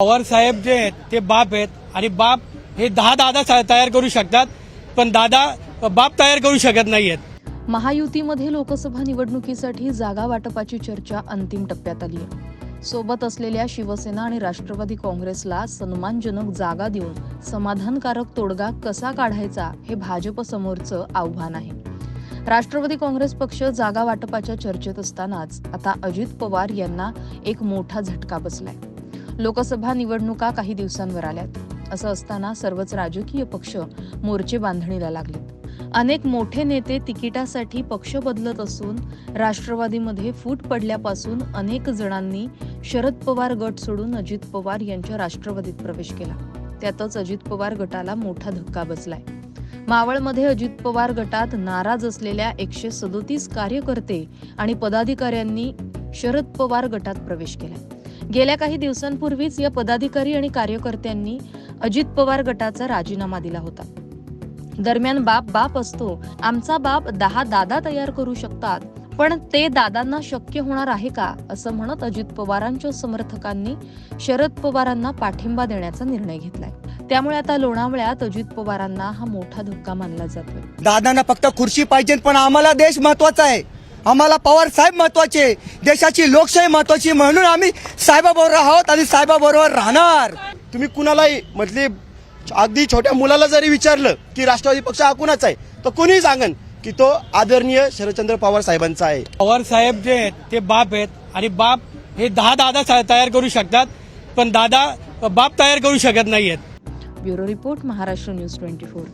पवार साहेब जे आहेत ते बाप आहेत. आणि बाप हे दहा दादा तयार करू शकतात पण दादा बाप तयार करू शकत नाहीयेत. महायुतीमध्ये लोकसभा निवडणुकीसाठी जागा वाटपाची चर्चा अंतिम टप्प्यात आली आहे सोबत असलेल्या शिवसेना आणि राष्ट्रवादी काँग्रेसला सन्मानजनक जागा देऊन समाधानकारक तोडगा कसा काढायचा हे भाजपसमोरचं आव्हान आहे. राष्ट्रवादी काँग्रेस पक्ष जागा वाटपाच्या चर्चेत असतानाच आता अजित पवार यांना एक मोठा झटका बसलाय. लोकसभा निवडणुका काही दिवसांवर आल्यात. असं असताना सर्वच राजकीय पक्ष मोर्चे बांधणीला लागलेत अनेक मोठे नेते तिकिटासाठी पक्ष बदलत असून राष्ट्रवादीमध्ये फूट पडल्यापासून अनेक जणांनी शरद पवार गट सोडून अजित पवार यांच्या राष्ट्रवादीत प्रवेश केला. त्यातच अजित पवार गटाला मोठा धक्का बसलाय. मावळमध्ये अजित पवार गटात नाराज असलेल्या एकशे सदोतीस कार्यकर्ते आणि पदाधिकाऱ्यांनी शरद पवार गटात प्रवेश केला गेल्या काही दिवसांपूर्वीच या पदाधिकारी आणि कार्यकर्त्यांनी अजित पवार गटाचा राजीनामा दिला होता. दरम्यान बाप बाप असतो. आमचा बाप दहा दादा तयार करू शकतात. पण ते दादांना शक्य होणार आहे का? असं म्हणत अजित पवारांच्या समर्थकांनी शरद पवारांना पाठिंबा देण्याचा निर्णय घेतलाय. त्यामुळे आता लोणावळ्यात अजित पवारांना हा मोठा धक्का मानला जातोय. दादांना फक्त खुर्ची पाहिजे पण आम्हाला देश महत्त्वाचा आहे. आम्हाला पवार साहेब महत्त्वाचे देशाची लोकशाही महत्वाची म्हणून आम्ही साहेबाबरोबर आहोत आणि साहेबाबरोबर राहणार. तुम्ही कुणालाही म्हटली अगदी छोट्या मुलाला जरी विचारलं की राष्ट्रवादी पक्ष हा कुणाचा आहे तर कोणीही सांगन की तो आदरणीय शरदचंद्र पवार साहेबांचा आहे. पवार साहेब जे आहेत ते बाप आहेत आणि बाप हे दहा दादा तयार करू शकतात पण दादा बाप तयार करू शकत नाहीयेत. Bureau report Maharashtra news twenty four.